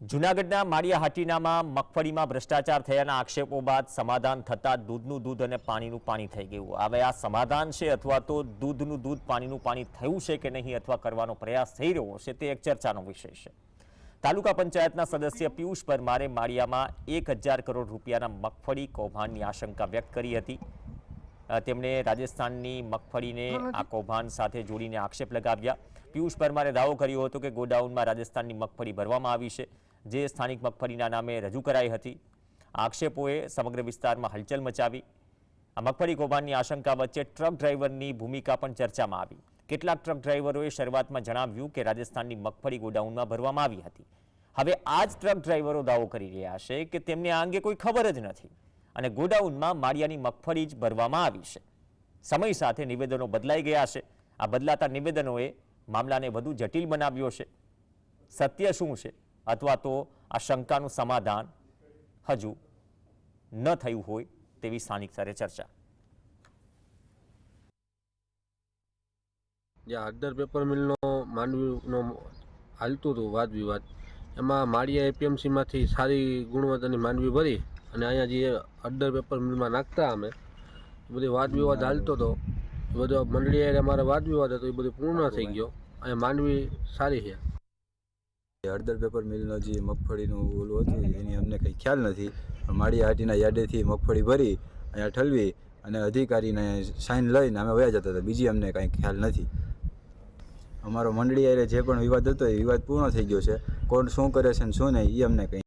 જૂનાગઢના માળિયા હાટીનામાં મગફળીમાં ભ્રષ્ટાચાર થયાના આક્ષેપો બાદ સમાધાન થતાં દૂધનું દૂધ અને પાણીનું પાણી થઈ ગયું. હવે આ સમાધાન છે અથવા તો દૂધનું દૂધ પાણીનું પાણી થયું છે કે નહીં અથવા કરવાનો પ્રયાસ થઈ રહ્યો છે તે એક ચર્ચાનો વિષય છે. તાલુકા પંચાયતના સદસ્ય પિયુષ પરમારે માળિયામાં એક હજાર કરોડ રૂપિયાના મગફળી કૌભાંડની આશંકા વ્યક્ત કરી હતી. તેમણે રાજસ્થાનની મગફળીને આ કૌભાંડ સાથે જોડીને આક્ષેપ લગાવ્યા. પિયુષ પરમારે દાવો કર્યો હતો કે ગોડાઉનમાં રાજસ્થાનની મગફળી ભરવામાં આવી છે. જે સ્થાનિક મગફળીના નામે રજૂ કરાઈ હતી. આક્ષેપોએ સમગ્ર વિસ્તારમાં હલચલ મચાવી. આ મગફળી કૌભાંડની આશંકા વચ્ચે ટ્રક ડ્રાઈવરની ભૂમિકા પણ ચર્ચામાં આવી. કેટલાક ટ્રક ડ્રાઈવરોએ શરૂઆતમાં જણાવ્યું કે રાજસ્થાનની મગફળી ગોડાઉનમાં ભરવામાં આવી હતી. હવે આ જ ટ્રક ડ્રાઈવરો દાવો કરી રહ્યા છે કે તેમને આ અંગે કોઈ ખબર જ નથી અને ગોડાઉનમાં માળિયાની મગફળી જ ભરવામાં આવી છે. સમય સાથે નિવેદનો બદલાઈ ગયા છે. આ બદલાતા નિવેદનોએ મામલાને વધુ જટિલ બનાવ્યો છે. સત્ય શું છે? અથવા તો આ શંકાનું સમાધાન હજુ ન થયું હોય તેવી સ્થાનિક સ્તરે ચર્ચા. જે આગદર પેપર મિલનો માંડવીનો હાલતું હતું વાદ વિવાદ, એમાં માળિયા એપીએમસીમાંથી સારી ગુણવત્તાની માંડવી ભરી અને અહીંયા જે અડદર પેપર મિલમાં નાખતા અમે, એ બધી વાદ વિવાદ હાલતો હતો. એ બધો મંડળીએ અમારો વાદ વિવાદ હતો, એ બધું પૂર્ણ થઈ ગયો. અને માંડવી સારી છે. હળદર પેપર મિલનો જે મગફળીનું ઓલું હતું, એની અમને કંઈ ખ્યાલ નથી. માળી હાટીના યાદેથી મગફળી ભરી, અહીંયા ઠલવી અને અધિકારીને સાઇન લઈને અમે વયા જતા હતા. બીજી અમને કાંઈ ખ્યાલ નથી. અમારો મંડળી હારે જે પણ વિવાદ હતો, એ વિવાદ પૂર્ણ થઈ ગયો છે. કોણ શું કરે છે ને શું નહીં એ અમને કંઈ